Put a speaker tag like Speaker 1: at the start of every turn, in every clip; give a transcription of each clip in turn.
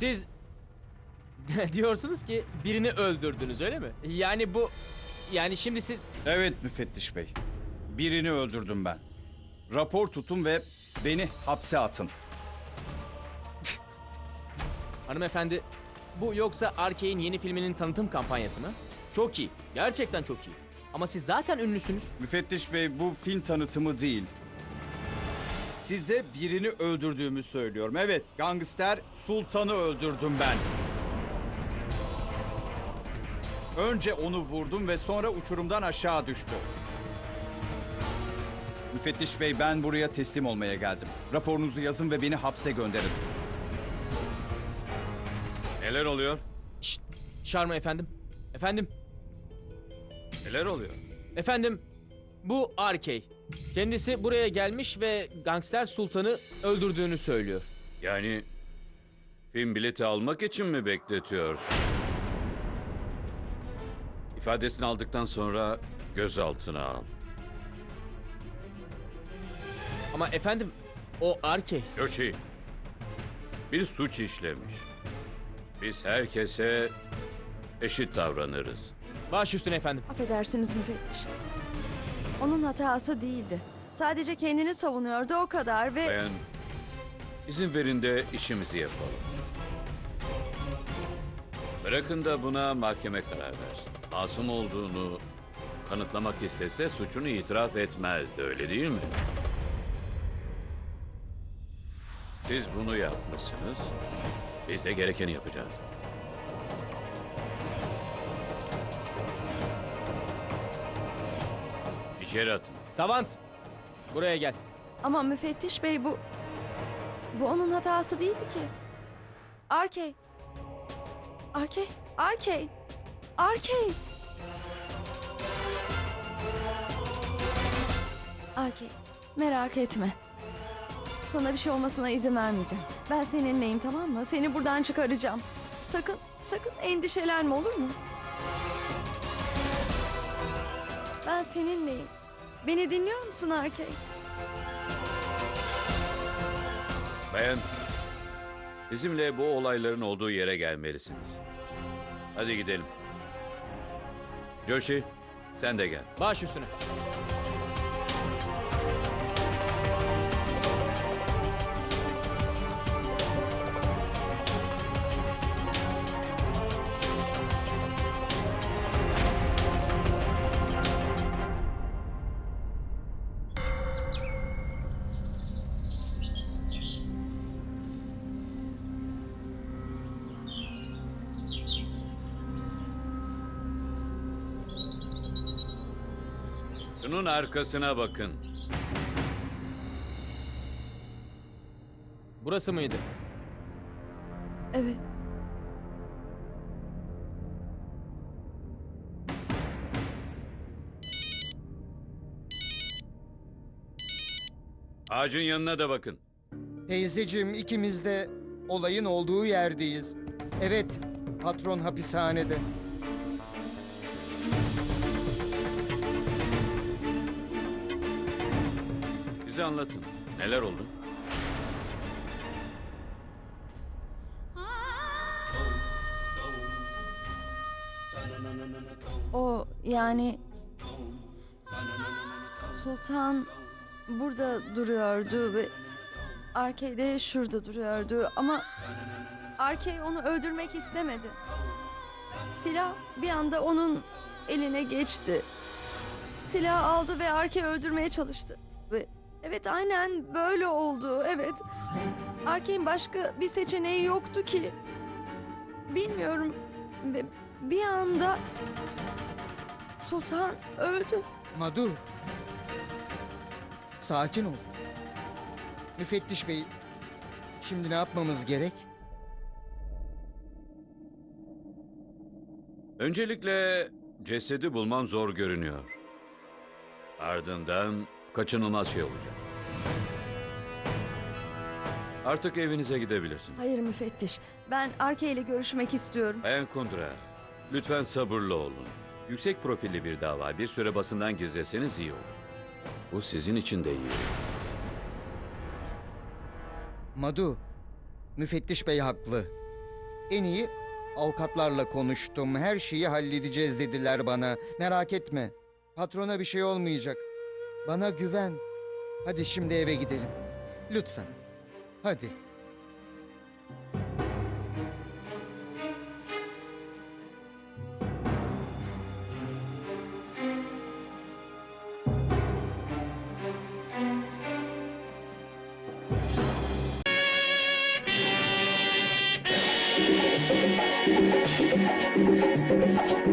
Speaker 1: Siz diyorsunuz ki birini öldürdünüz öyle mi? Yani bu yani şimdi siz
Speaker 2: Evet müfettiş bey. Birini öldürdüm ben. Rapor tutun ve beni hapse atın.
Speaker 1: hanımefendi bu yoksa Arke'in yeni filminin tanıtım kampanyası mı? Çok iyi. Gerçekten çok iyi. Ama siz zaten ünlüsünüz.
Speaker 2: Müfettiş bey bu film tanıtımı değil. Size birini öldürdüğümü söylüyorum. Evet, gangster Sultan'ı öldürdüm ben. Önce onu vurdum ve sonra uçurumdan aşağı düştü. Müfettiş bey ben buraya teslim olmaya geldim. Raporunuzu yazın ve beni hapse gönderin.
Speaker 3: Neler oluyor?
Speaker 1: Şşt, Şarma efendim. Efendim,
Speaker 3: Neler oluyor?
Speaker 1: efendim bu Arkey. Kendisi buraya gelmiş ve gangster sultanı öldürdüğünü söylüyor.
Speaker 3: Yani film bileti almak için mi bekletiyorsun? İfadesini aldıktan sonra gözaltına al.
Speaker 1: Ama efendim o Arkey.
Speaker 3: Yoshi, bir suç işlemiş. Biz herkese eşit davranırız.
Speaker 1: Baş üstüne efendim.
Speaker 4: Affedersiniz müfettiş. Onun hatası değildi. Sadece kendini savunuyordu o kadar ve...
Speaker 3: Ben izin verin de işimizi yapalım. Bırakın da buna mahkeme karar versin. Masum olduğunu kanıtlamak istese suçunu itiraf etmezdi öyle değil mi? Siz bunu yapmışsınız. Biz de gerekeni yapacağız. İçeri atın.
Speaker 1: Savant buraya gel.
Speaker 4: Ama müfettiş bey bu... Bu onun hatası değildi ki. Arkey. Arkey. Arkey. Arkey. Arkey. Merak etme. Sana bir şey olmasına izin vermeyeceğim. Ben seninleyim tamam mı? Seni buradan çıkaracağım. Sakın, sakın endişelenme olur mu? Ben seninleyim. Beni dinliyor musun Arkey?
Speaker 3: Bayan, bizimle bu olayların olduğu yere gelmelisiniz. Hadi gidelim. Joshi, sen de gel.
Speaker 1: Baş üstüne.
Speaker 3: Şunun arkasına bakın.
Speaker 1: Burası mıydı?
Speaker 4: Evet.
Speaker 3: Ağacın yanına da bakın.
Speaker 5: Teyzeciğim ikimiz de olayın olduğu yerdeyiz. Evet, patron hapishanede.
Speaker 3: Bize anlatın. Neler oldu?
Speaker 4: O yani Sultan burada duruyordu ve Arkey de şurada duruyordu ama Arkey onu öldürmek istemedi. Silah bir anda onun eline geçti. Silah aldı ve Arkey öldürmeye çalıştı. Ve evet aynen böyle oldu. Evet. Arkey'in başka bir seçeneği yoktu ki. Bilmiyorum. Bir anda Sultan öldü.
Speaker 5: Madu. Sakin ol. Müfettiş bey, şimdi ne yapmamız gerek?
Speaker 3: Öncelikle cesedi bulmam zor görünüyor. Ardından kaçınılmaz şey olacak. Artık evinize gidebilirsiniz.
Speaker 4: Hayır müfettiş. Ben Arke ile görüşmek istiyorum.
Speaker 3: Bayan Kundra, lütfen sabırlı olun. Yüksek profilli bir dava bir süre basından gizleseniz iyi olur. Bu sizin için de iyi olur.
Speaker 5: Madu, müfettiş bey haklı. En iyi avukatlarla konuştum. Her şeyi halledeceğiz dediler bana. Merak etme. Patrona bir şey olmayacak. Bana güven. Hadi şimdi eve gidelim. Lütfen. Hadi.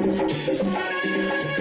Speaker 5: Thank you.